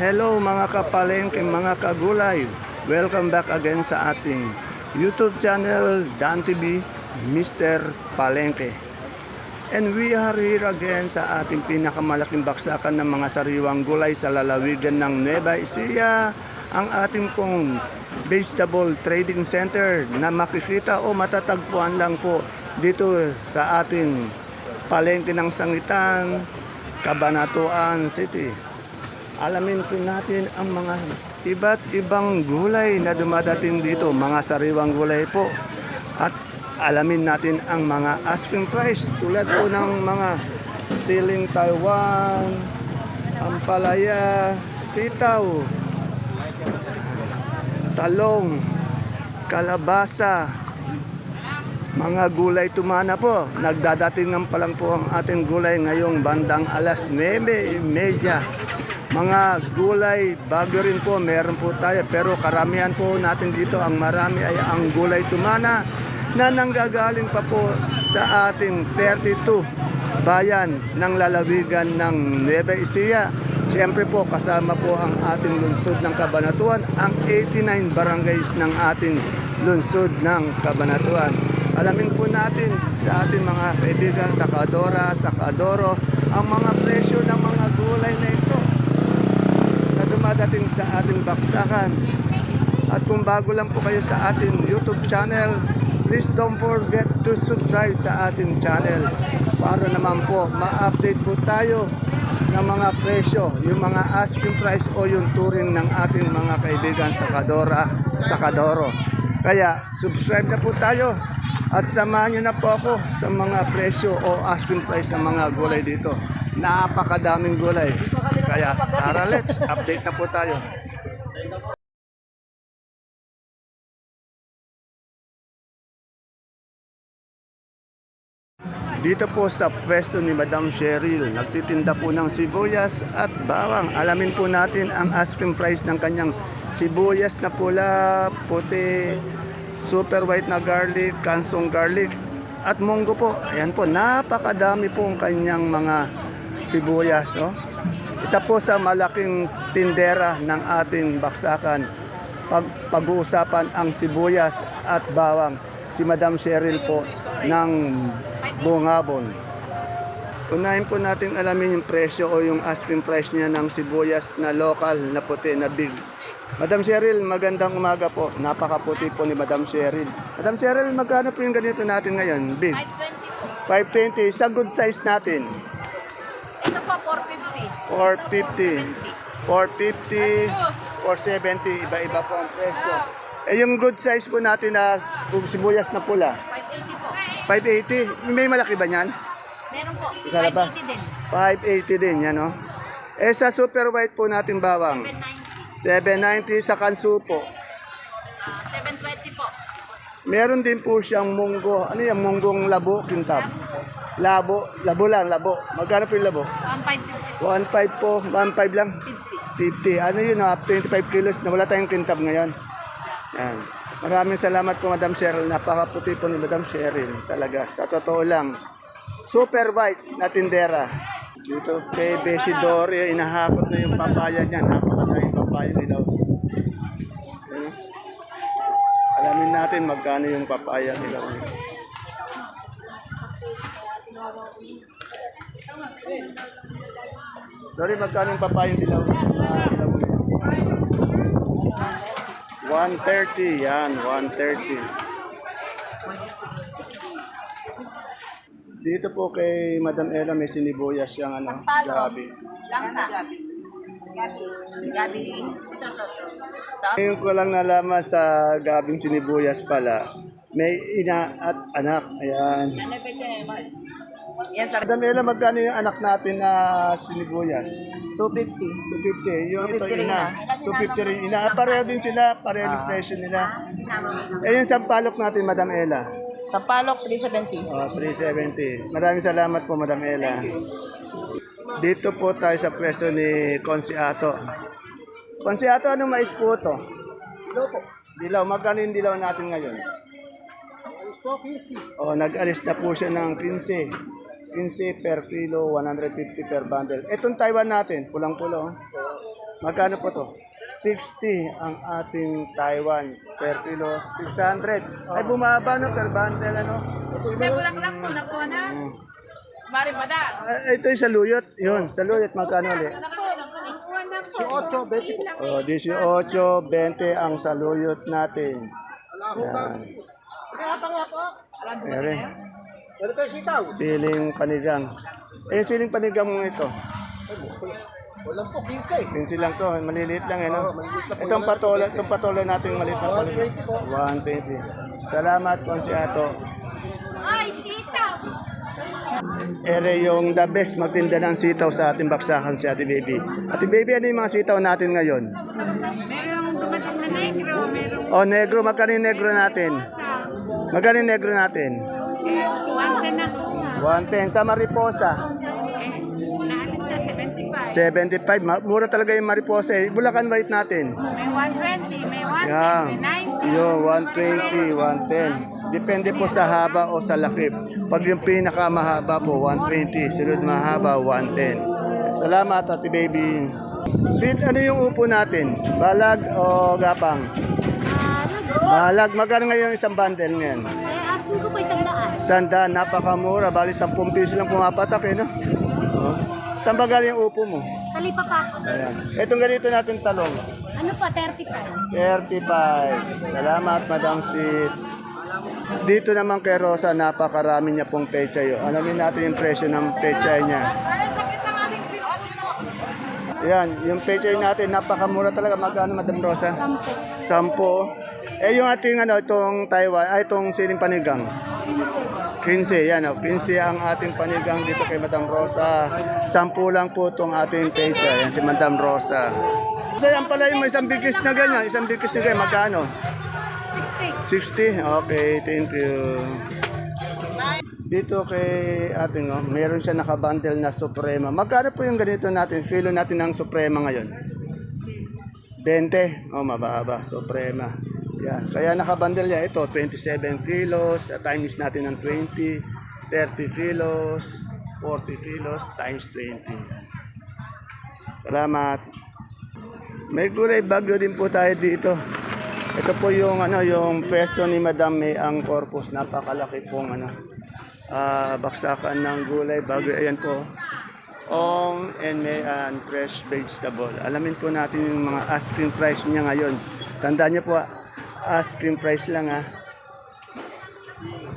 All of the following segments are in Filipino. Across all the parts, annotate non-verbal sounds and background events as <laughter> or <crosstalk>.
Hello mga kapalengke, mga kagulay. Welcome back again sa ating YouTube channel, Dan Mr. Palengke. And we are here again sa ating pinakamalaking baksakan ng mga sariwang gulay sa lalawigan ng Nueva Ecija, ang ating pong vegetable trading center na makikita o matatagpuan lang po dito sa ating palengke ng Sangitan, Cabanatuan City alamin po natin ang mga iba't ibang gulay na dumadating dito, mga sariwang gulay po. At alamin natin ang mga asking price tulad po ng mga siling Taiwan, ampalaya, sitaw, talong, kalabasa, mga gulay tumana po. Nagdadatingan pa lang po ang ating gulay ngayong bandang alas 9.30. Mga gulay, bago rin po, meron po tayo. Pero karamihan po natin dito, ang marami ay ang gulay tumana na nanggagaling pa po sa ating 32 bayan ng lalawigan ng Nueva Ecija. Siyempre po, kasama po ang ating lungsod ng Kabanatuan, ang 89 barangays ng ating lungsod ng Kabanatuan. Alamin po natin sa ating mga kaibigan sa Kadora, sa Kadoro, ang mga presyo ng mga gulay na ito na dumadating sa ating baksakan. At kung bago lang po kayo sa ating YouTube channel, please don't forget to subscribe sa ating channel para naman po ma-update po tayo ng mga presyo, yung mga asking price o yung turing ng ating mga kaibigan sa Kadora, sa Kadoro. Kaya subscribe na po tayo at samahan niyo na po ako sa mga presyo o asking price ng mga gulay dito. Napakadaming gulay. Kaya tara let's update na po tayo. Dito po sa pwesto ni Madam Cheryl, nagtitinda po ng sibuyas at bawang. Alamin po natin ang asking price ng kanyang sibuyas na pula, puti, super white na garlic, kansong garlic, at munggo po. Ayan po, napakadami po ang kanyang mga sibuyas. No? Isa po sa malaking tindera ng ating baksakan. Pag, pag-uusapan ang sibuyas at bawang. Si Madam Cheryl po ng Bungabon. Unahin po natin alamin yung presyo o yung asking price niya ng sibuyas na local na puti na big. Madam Cheryl, magandang umaga po. Napakaputi po ni Madam Cheryl. Madam Cheryl, magkano po yung ganito natin ngayon? Big. 520 po. 520. Sa good size natin. Ito po, 450. 450. 450. 470. Iba-iba po ang presyo. Eh yung good size po natin na sibuyas na pula. 580 po. 580. May malaki ba niyan? Meron po. Isa na ba? 580 din. 580 din yan, no? Eh sa super white po natin bawang. 790. 790 sa kansu po. Ah, 720 po. Meron din po siyang munggo. Ano yung munggong labo, kintab? Labo. Labo lang, labo. Magkano po yung labo? 1550 po. 1.5 po. 1.5 lang. 50. 50. Ano yun, ah, 25 kilos na wala tayong kintab ngayon. Yan. Maraming salamat po, Madam Cheryl. Napakaputi po ni Madam Cheryl. Talaga, sa totoo lang. Super white na tindera. Dito kay Beshi Dory, inahakot na yung papaya niya. Napakasaya yung papaya nila. Alamin natin magkano yung papaya nila. Sorry, magkano yung papaya nila? Ah, ilaw nila. 130, yan, 130. Dito po kay Madam Ella may sinibuyas siyang ano, gabi. Langsa. Gabi. Gabi. Ngayon ko lang nalaman sa gabing sinibuyas pala, may ina at anak. Ayan. Yan, sir. Madam Ella, magkano yung anak natin na sinibuyas? 250. 250. Yung ito 250 rin ina. 250 rin ina. Ah, Pareho din sila. Pareho yung presyo nila. Eh yung sampalok natin, Madam Ella. Sampalok, 370. Oh, 370. Maraming salamat po, Madam Ella. Dito po tayo sa pwesto ni Consiato. Consiato, anong mais po to? Dilaw po. Dilaw. Magkano yung dilaw natin ngayon? Oh, nag-alis na po siya ng 15. 15 per kilo, 150 per bundle. Itong Taiwan natin, pulang-pulo. oh. Magkano po to? 60 ang ating Taiwan per kilo, 600. Ay bumaba no per bundle ano? May bulaklak po, nakuha na. Mm. Mari pa da. Ah, ito yung saluyot. Yun, saluyot magkano ulit? Nakuha na po. 18, 20 Oh, 18, 20 ang saluyot natin. Yan. Ere. Siling panigang. Eh, siling panigang mo ito. Walang po, 15. 15 lang to, maliliit lang eh, no? Itong patola, itong patola natin yung maliit na panigang. 120. Salamat, Konsiato. Ay, sitaw. Ere yung the best magtinda ng sitaw sa ating baksakan si Ate Baby. Ate Baby, ano yung mga sitaw natin ngayon? Merong dumating na negro, merong O, negro, magkano yung negro natin? Magkano yung negro natin? eh, na kuha. 110 sa Mariposa. Eh, naalis na 75. 75. Ma- Mura talaga yung Mariposa eh. Bulacan White natin. May 120, may 110, Yan. may 90. Yo, 120, 110. Depende po sa haba o sa lakip. Pag yung pinakamahaba po, 120. Sunod mahaba, 110. Salamat, Ate Baby. Sweet, ano yung upo natin? Balag o gapang? Balag. Magkano ngayon isang bundle ngayon? Eh, asking ko po isang. Sanda, napakamura. Bali, 10 piso lang pumapatak eh, no? Oh. Saan ba galing yung upo mo? Kalipa pa ako. Ayan. Itong ganito natin talong. Ano pa, 35. 35. Salamat, Madam Sid. Dito naman kay Rosa, napakarami niya pong pechay. oh. Alamin natin yung presyo ng pechay niya. Yan, yung pechay natin, napakamura talaga. Magkano, Madam Rosa? Sampo. Sampo. Eh, yung ating ano, itong Taiwan, ay, itong siling panigang. 15, yan o. 15 ang ating panigang dito kay Madam Rosa. Sampu lang po itong ating pechay. Yan si Madam Rosa. So, yan pala yung may isang bigis na ganyan. Isang bigis na ganyan. Magkano? 60. 60? Okay, thank you. Dito kay ating, no, meron siya nakabundle na Suprema. Magkano po yung ganito natin? Kilo natin ng Suprema ngayon? 20. Oh, mababa. Suprema. Yan. Kaya nakabundle niya ito, 27 kilos. Times natin ng 20. 30 kilos. 40 kilos times 20. Salamat. May gulay bagyo din po tayo dito. Ito po yung ano yung pwesto ni Madam May ang corpus napakalaki pong ano ah, baksakan ng gulay bagyo ayan po. Ong and May and fresh vegetable. Alamin po natin yung mga asking price niya ngayon. Tandaan niyo po asking price lang ha.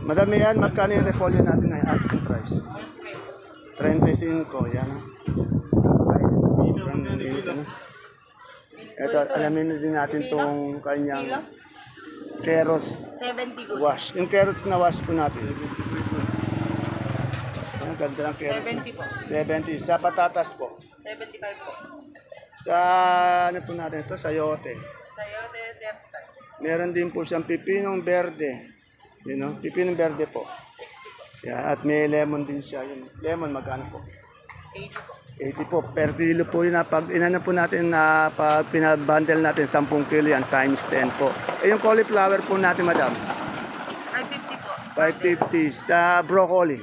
Madam May yan, magkano yung repolyo natin ngayon asking price? 35 yan. Sobrang init, ano? Ito, alamin na din natin tong kanyang carrots 70 good. wash. Yung carrots na wash po natin. Ang ganda ng carrots. 70 po. 70. Sa patatas po. 75 po. Sa ano po natin ito? Sayote. Sa'yo, 35. Meron din po siyang pipinong berde. You know, pipinong berde po. Yeah, at may lemon din siya. Yung lemon magkano po? 80 po. 80 po. Per kilo po yun. Pag inano po natin na pag pinabundle natin 10 kilo yan times 10 po. Eh yung cauliflower po natin madam. 550 po. 550 sa broccoli.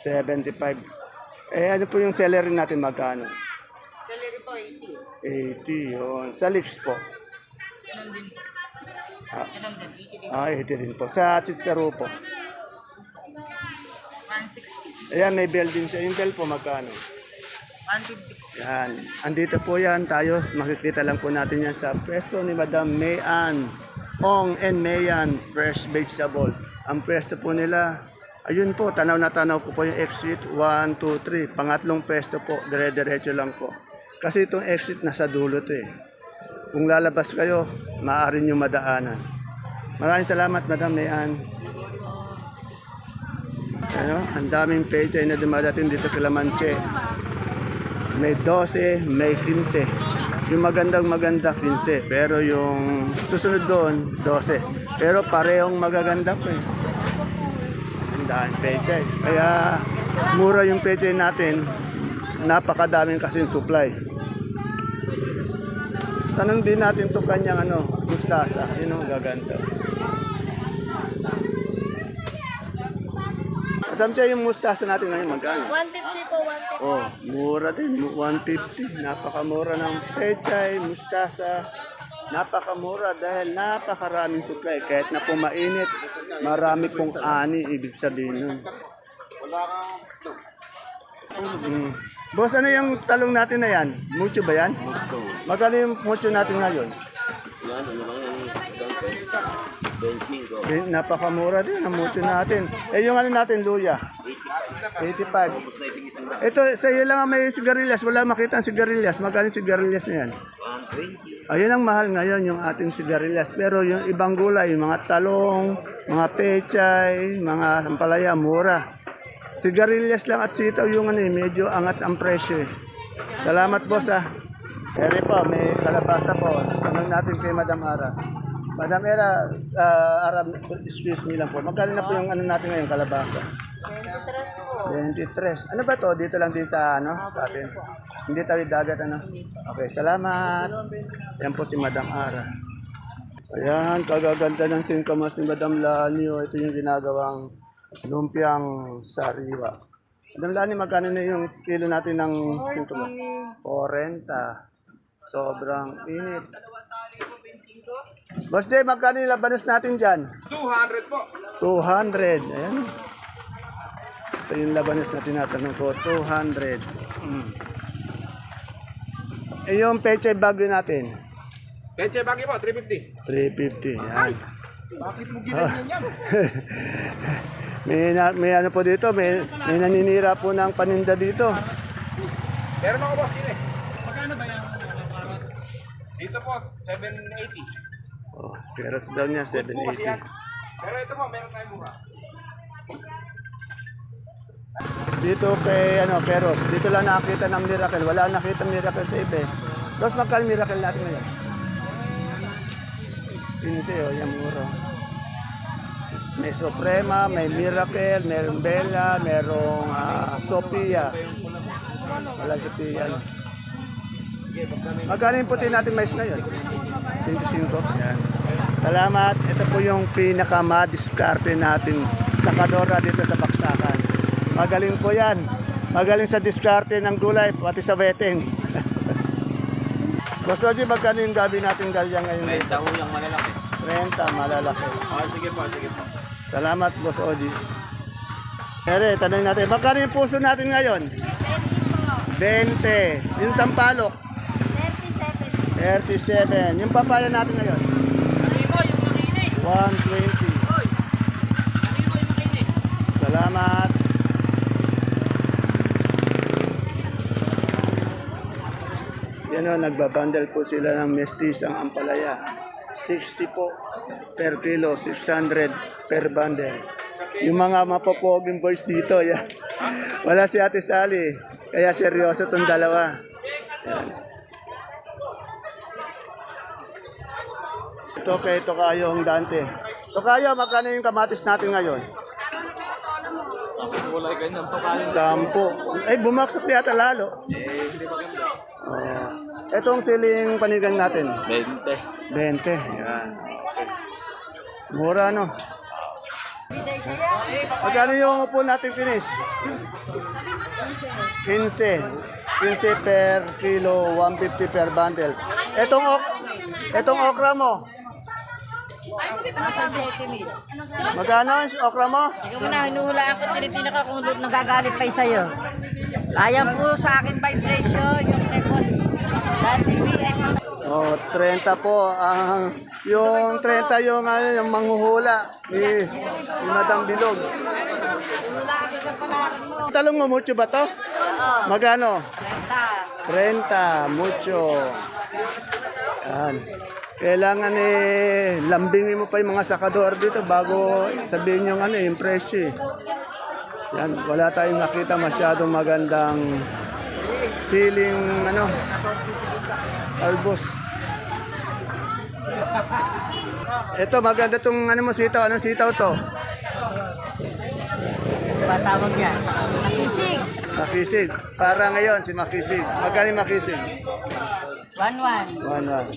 75. 75. Eh ano po yung celery natin magkano? Celery po, 80. 80 yun. Sa lips po. Ganun din po. Ah, Ganun din, 80 din. ah 80 din po. Sa chicharu po. 160. Ayan, may bell din siya. Yung bell po magkano? 150 po. Yan. Andito po yan tayo. Makikita lang po natin yan sa pwesto ni Madam Mayan. Ong and Mayan Fresh Vegetable. Ang pwesto po nila, ayun po, tanaw na tanaw ko po yung exit. 1, 2, 3. Pangatlong pwesto po, dire-diretso lang po. Kasi itong exit nasa dulo to eh. Kung lalabas kayo, maaari nyo madaanan. Maraming salamat, Madam Mayan. Ano, ang daming pechay na dumadating dito kay Lamanche. May 12, may 15. Yung magandang maganda 15, pero yung susunod doon 12. Pero parehong magaganda po eh. Ang daming pechay. Kaya mura yung pechay natin. Napakadaming kasing supply. Tanong din natin to kanyang ano, mustasa. Yun ang gaganda. Madam Che, yung mustasa natin ngayon magkano? 150 po, 150. Oh, mura din, 150. Napakamura ng pechay, mustasa. Napakamura dahil napakaraming supply. Kahit na pumainit, marami pong ani, ibig sabihin nun. Mm. Boss, ano yung talong natin na yan? Mucho ba yan? Mucho. Magkano yung mucho natin ngayon? Yan, ano lang yung 25. Eh, napakamura din ang mucho natin. Eh, yung ano natin, luya? 85. Ito, sa iyo lang ang may sigarilyas. Wala makita ang sigarilyas. Magkano yung sigarilyas na yan? 120. Ayun ang mahal ngayon, yung ating sigarilyas. Pero yung ibang gulay, yung mga talong, mga pechay, mga sampalaya, mura. Sigarilyas lang at sitaw yung ano, eh, medyo angat ang presyo. eh. Salamat boss ah. Ere po, may kalabasa po. Tanong natin kay Madam Ara. Madam Era, ah, Ara, excuse me lang po. Magkano na po yung ano natin ngayon, kalabasa? 23. Ano ba to? Dito lang din sa ano, sa atin. Hindi tawid dagat ano. Okay, salamat. Yan po si Madam Ara. Ayan, kagaganda ng singkamas ni Madam Lanio. Ito yung ginagawang lumpiang sariwa. Madam Lani, magkano na yung kilo natin ng singkamas? 40. Sobrang init. Boss Jay, magkano yung labanos natin dyan? 200 po. 200. Ayan. Ito yung labanos na tinatanong ko. 200. Mm. Eh yung peche bagyo natin. Peche bagi po, 350. 350. Yan. Bakit mo <laughs> ginanyan yan? <laughs> may, na, may ano po dito, may, may naninira po ng paninda dito. Meron ako boss, yun eh. Magkano ba yung Dito po, 780. Oh, pero daw niya Bukas yan. 780. Pero ito po, meron tayong mura. Dito kay ano, Peros, dito lang nakita ng miracle. Wala nakita miracle sa iba. eh. Tapos magkano miracle natin ngayon? 15 oh, yung muro. May Suprema, may Miracle, merong Bella, merong ah, Sophia. Wala Sophia. No? Magkano yung puti natin mais ngayon? 25. Yan. Salamat. Ito po yung pinaka-madiskarte natin sa Kadora dito sa Baksakan. Magaling po yan. Magaling sa diskarte ng gulay, pati sa betting. Boss Oji, magkano yung gabi natin galya ngayon? 30 ho yung malalaki. 30, malalaki. Ah, sige po, sige po. Salamat, Boss Oji. Ere, tanong natin, magkano yung puso natin ngayon? 20. Yung sampalok? 37. Yung papaya natin ngayon? 120. Salamat. Yan o, nagbabundle po sila ng mestisang ampalaya. 60 po per kilo, 600 per bundle. Yung mga mapopoging boys dito, yan. Wala si Ate Sally. Kaya seryoso tong dalawa. Yan. Ito kay Tokayo ang Dante. Tokayo, magkano yung kamatis natin ngayon? Kulay ganyan to kayo. Sampo. Ay, bumaksak yata lalo. Oh. Etong siling panigang natin. 20. 20. Yan. Mura, no? Magkano yung upo natin kinis? 15. 15 per kilo, 150 per bundle. Etong, ok etong okra mo? Nasa 7 mil. Magkano yung okra mo? Ikaw mo na, hinuhulaan ko, tinitina ka kung doon nagagalit pa sa'yo. Ayan po sa akin vibration, yung repos. Oh, 30 po ang yung 30 yung ano yung manghuhula ni, ni Madam Bilog. Talong mo mucho ba to? Magano? 30, mucho. Yan. Kailangan eh, lambingin mo pa yung mga sakador dito bago sabihin yung ano, yung presyo. eh. Yan, wala tayong nakita masyadong magandang feeling, ano, albos. Ito, maganda tong ano mo, sitaw. Anong sitaw to? Patawag yan. Kisig. Makisig. Para ngayon, si Makisig. Magkano Makisig? 1-1. One, one.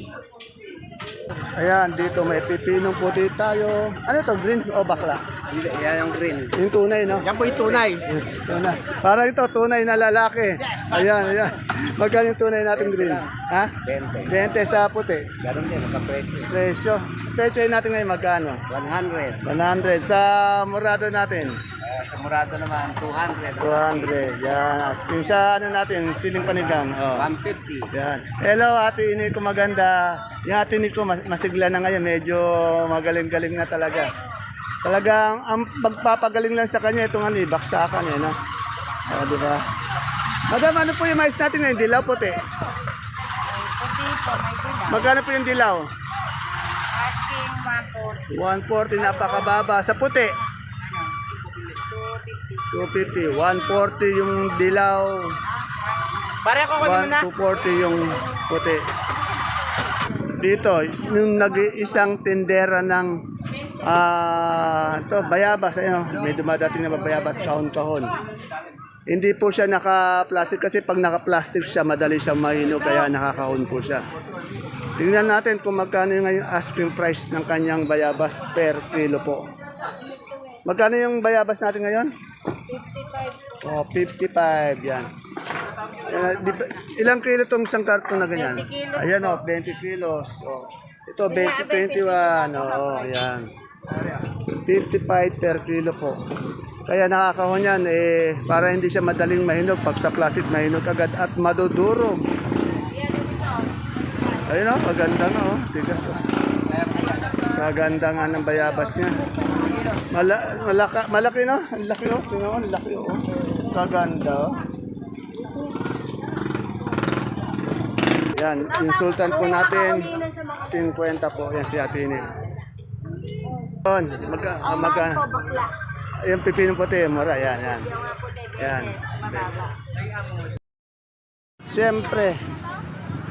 Ayan, dito may pipinong puti tayo. Ano to, green o bakla? Hindi, yan yung green. Yung tunay, no? Yan po yung tunay. Tunay. Parang ito, tunay na lalaki. Ayan, ayan. Magkano yung tunay natin green? Ha? 20. 20 sa puti. Ganun din, magka-presyo. Presyo. Presyo natin ngayon magkano? 100. 100. Sa murado natin, sa Murado naman, 200. 200. Yan. Asking sa ano natin, siling panigang. Oh. 150. Yan. Hello, ate ini ko maganda. Yung ate ini ko mas- masigla na ngayon. Medyo magaling-galing na talaga. Talagang ang magpapagaling lang sa kanya itong ano, eh, baksakan eh, no? O, di ba? Madam, ano po yung mais natin ngayon? Dilaw puti. Puti po, may dilaw. Magkano po yung dilaw? Asking 140. 140, napakababa. Sa puti? 250. 140 yung dilaw. Pare ako ko na. 1 240 yung puti. Dito, yung nag-iisang tindera ng ah to bayabas, ayun, may dumadating na bayabas kahon-kahon. Hindi po siya naka-plastic kasi pag naka-plastic siya, madali siya mahino kaya nakakahon po siya. Tingnan natin kung magkano yung ngayon asking price ng kanyang bayabas per kilo po. Magkano yung bayabas natin ngayon? 55 Oh, 55 yan. Yan, di ilang kilo itong isang karton na ganyan? 20 kilos Ayan o, 20 kilos. Oh. Ito, 20-21. Oo, yan. 55 per kilo po. Kaya nakakahon yan, eh, para hindi siya madaling mahinog. Pag sa plastic, mahinog agad at madudurog. Ayun o, maganda nga o. Tigas o. Maganda nga ng bayabas niya. Mala, malaka, malaki no? Ang laki o. Tingnan mo, ang laki o. Kaganda o. Yan, insultan po natin. 50 po. Yan si Ate Ini. Yun, magka, ah, magka, bakla. yung pipino puti, mura. Yan, yan. Yan. Siyempre,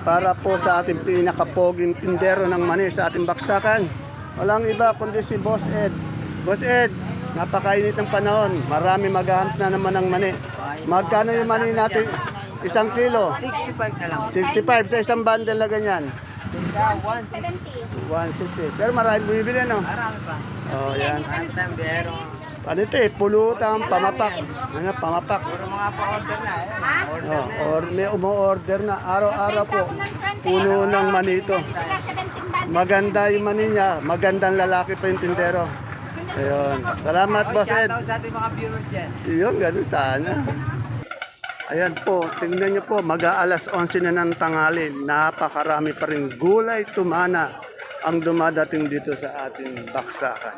para po sa ating pinakapoging tindero ng mani sa ating baksakan, walang iba kundi si Boss Ed. Boss Ed, napakainit ng panahon. Marami maghahanap na naman ng mani. Magkano yung mani natin? Isang kilo? 65 na lang. 65 sa isang bundle na ganyan. 70. 160. Pero marami bumibili, no? Marami pa. Oh, yan. Ano ito eh, pulutan, pamapak. Ano, pamapak. Puro mga pa-order na. eh. Order. Oh, or may umu-order na araw-araw po. Puno ng mani ito. Sila 17 ba? Maganda yung mani niya. Magandang lalaki pa yung tindero. Ayun. Salamat, Boss Ed. Sa ating mga viewers dyan. Yun, ganun sana. Ayan po, tingnan niyo po, mag-aalas 11 na ng tanghali. Napakarami pa rin gulay tumana ang dumadating dito sa ating baksakan.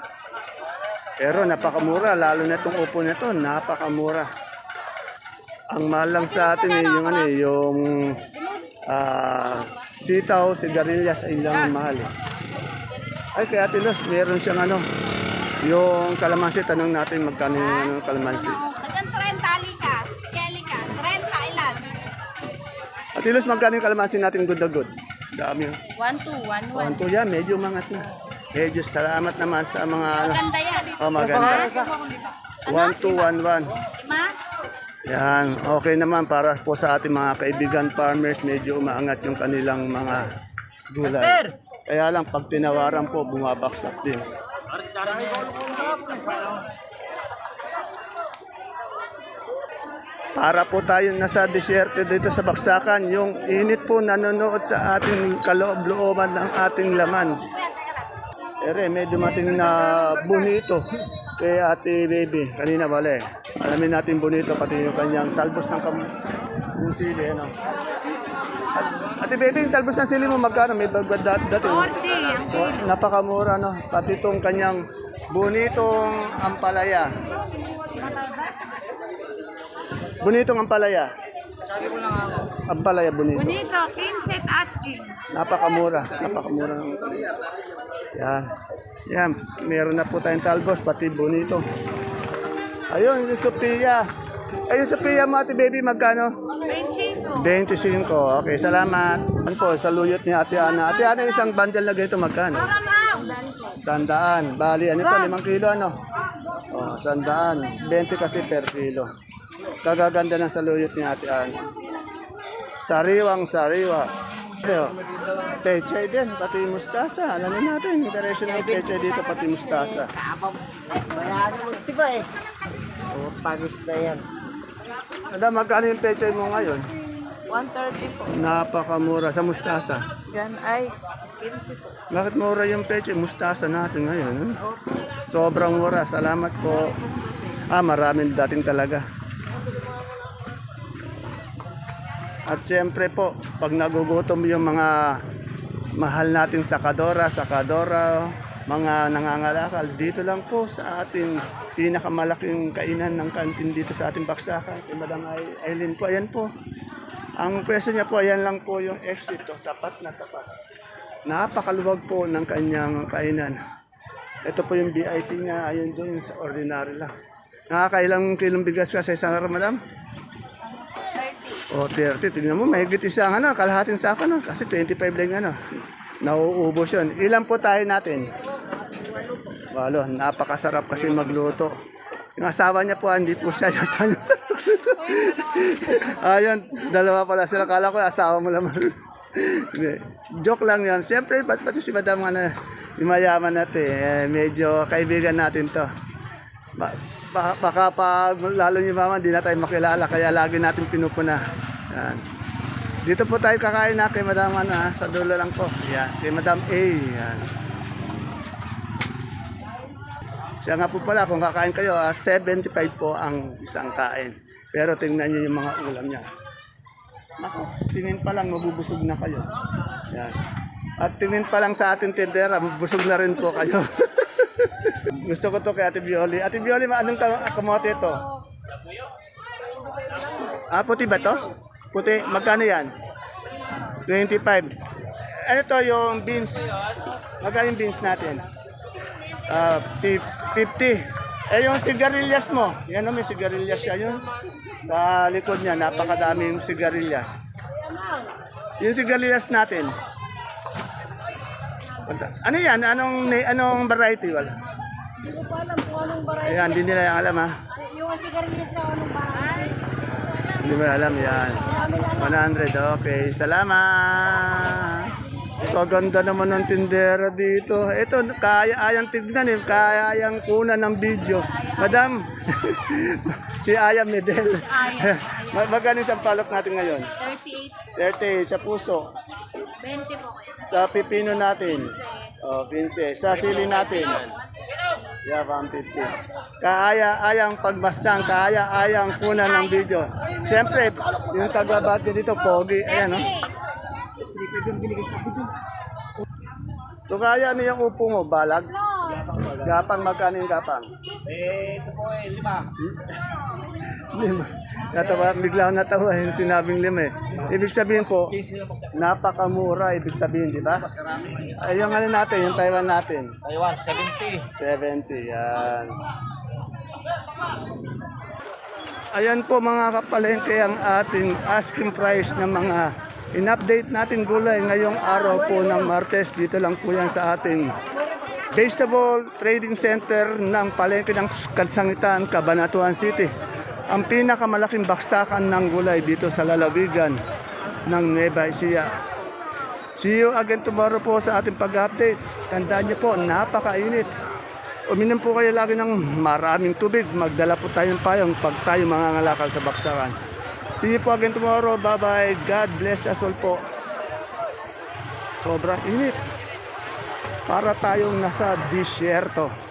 Pero napakamura, lalo na itong upo nito, napakamura. Ang mahal lang sa atin eh, yung ano eh, yung ah, sitaw, sigarilyas ay lang ang mahal. eh. Ay, kaya Tilos, meron siyang ano, yung kalamansi, tanong natin magkano yung ano, kalamansi. Hanggang 30 alika. Kelly ka. 30 ilan? At Tilos, magkano yung kalamansi natin good na good? Dami yun. 1 2 1 Kwanto yan, medyo mangat na. Medyo salamat naman sa mga ano. Ganda yan. Oh, maganda. 1, 2, 1, 1. Lima? Yan, okay naman para po sa ating mga kaibigan farmers, medyo umaangat yung kanilang mga gulay. Kaya lang, pag tinawaran po, bumabaksak din. Para po tayo nasa disyerto dito sa Baksakan, yung init po nanonood sa ating kaloob-looban ng ating laman. Ere, may dumating na bonito kay ate baby. Kanina wala eh. Alamin natin bonito pati yung kanyang talbos ng kam yung sili. Ano. At, ate baby, yung talbos ng sili mo magkano? May bagad dat dating. 40. napakamura no. Pati itong kanyang bonitong ampalaya. Bonitong ampalaya. Sabi ko na nga ako. Ampalaya bonito. Bonito, 15 asking. Napakamura. Napakamura. ng Yan. Yan. Meron na po tayong talbos, pati bonito. Ayun, si Sophia. Ayun, Sophia mo, ate baby, magkano? 25. 25. Okay, salamat. Ano po, sa luyot ni ate Ana. Ate Ana, isang bundle na ganito, magkano? Sandaan. Bali, ano ito, limang kilo, ano? Oh, sandaan. 20 kasi per kilo. Kagaganda ng saluyot ni ate Ana. Sariwang sariwa. Pero, peche din, pati mustasa. Alam natin, presyo ng peche dito, pati mustasa. Mayaga mo, di ba eh? Oh, pagis na yan. Madam, magkano yung peche mo ngayon? 130 po. Napakamura sa mustasa. Yan ay 15 po. Bakit mura yung peche? Mustasa natin ngayon. eh? Sobrang mura. Salamat po. Ah, maraming dating talaga. At siyempre po, pag nagugutom yung mga mahal nating sakadora, sakadora, mga nangangalakal, dito lang po sa ating pinakamalaking kainan ng kantin dito sa ating baksakan. Si Madam Aileen po, ayan po. Ang pwesto niya po, ayan lang po yung exit. Oh, tapat na tapat. Napakaluwag po ng kanyang kainan. Ito po yung VIP niya, ayun doon sa ordinary lang. Nakakailang kilong bigas ka sa madam? O, 30. Tingnan mo, mahigit isang ano, kalahating sako no? Kasi 25 lang ano. Nauubos yun. Ilan po tayo natin? Walo. Napakasarap kasi magluto. Yung asawa niya po, hindi po siya yung asawa niya magluto. <laughs> Ayun, dalawa pala sila. Kala ko asawa mo. Hindi. Joke lang yan. Siyempre, ba't pati si Madam ano, yung mayaman natin, eh, medyo kaibigan natin to. Ba- ba- baka pag lalo ni mama, hindi na tayo makilala, kaya lagi natin pinupuna. Yan. Dito po tayo kakain na kay Madam Ana, sa dulo lang po. Yan, kay Madam A. Yan. Siya nga po pala, kung kakain kayo, ah, 75 po ang isang kain. Pero tingnan niyo yung mga ulam niya. Nako, tingin pa lang, mabubusog na kayo. Yan. At tingin pa lang sa ating tindera, busog na rin po kayo. <laughs> Gusto ko to kay Ate Bioli. Ate Bioli, anong kam- kamote ito? Ah, puti ba to? Puti, magkano yan? 25. Ano to yung beans? Magkano yung beans natin? Ah, fif- 50. Eh yung sigarilyas mo, yan o may sigarilyas siya yun. Sa likod niya, napakadaming sigarilyas. Yung sigarilyas natin, ano yan? Anong anong variety wala? Hindi ko pa alam kung anong variety. Ayan, hindi nila yung alam ha. Yung sigarilyas na anong bahay. Hindi mo alam yan. 100, okay. Salamat. Ito, ganda naman ng tindera dito. Ito, kaya ayang tignan eh. Kaya ayang kuna ng video. Madam, <laughs> si Aya Medel. <laughs> Mag- Magkano isang palok natin ngayon? 38, 30 sa puso. 20 po. Sa pipino natin. Oh, 15. Sa sili natin. Yeah, 150. Kaaya ayang pagmasdan, kaaya ayang kuna ng video. Siyempre, yung tagabat niya dito, pogi. Ayan, no? Tukaya ano yung upo mo, balag? Gapang, magkano yung gapang? Eh, ito po eh, lima. <laughs> Lima. Natawa, bigla akong natawa yung sinabing lima eh. Ibig sabihin po, napakamura, ibig sabihin, di ba? Ay, yung ano natin, yung Taiwan natin. Taiwan, 70. 70, yan. Ayan po mga kapalengke ang ating asking price ng mga in-update natin gulay ngayong araw po ng Martes. Dito lang po yan sa ating Vegetable Trading Center ng palengke ng Kansangitan, Cabanatuan City. Ang pinakamalaking baksakan ng gulay dito sa lalawigan ng Nueva Ecija. See you again tomorrow po sa ating pag-update. Tandaan niyo po, napakainit. Uminom po kayo lagi ng maraming tubig. Magdala po tayong payong pag tayo mangangalakal sa baksakan. See you po again tomorrow. Bye-bye. God bless us all po. Sobrang init. Para tayong nasa disyerto.